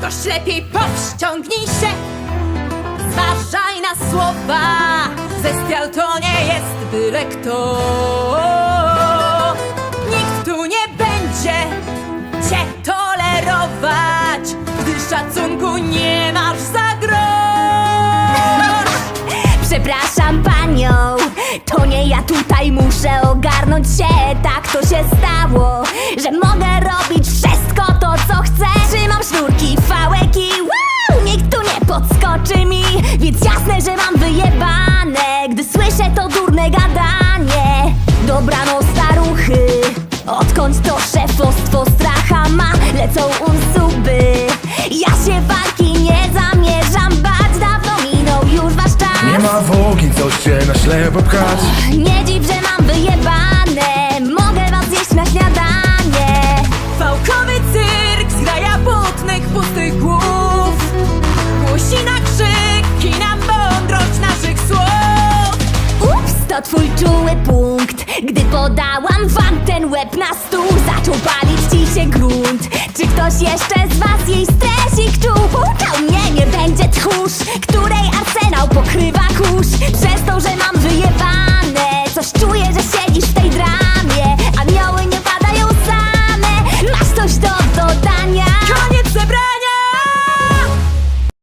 Toż lepiej powściągnij się. Zważaj na słowa. Zestial to nie jest byle kto. Nikt tu nie będzie Cię tolerować Gdy szacunku nie masz za grosz. Przepraszam panią, to nie ja tutaj muszę ogarnąć się. Tak to się stało, że mogę mi. Więc jasne, że mam wyjebane, gdy słyszę to durne gadanie. Dobrano staruchy, odkąd to szefostwo stracha ma Lecą unsuby, ja się walki nie zamierzam bać. Dawno minął już wasz czas. Nie ma wogi, co się na ślepo pchać. Nie dziw, że mam wyjebane to twój czuły punkt Gdy podałam wam ten łeb na stół Zaczął palić ci się grunt Czy ktoś jeszcze z was jej stresik czuł? Pouczał mnie, nie będzie tchórz Której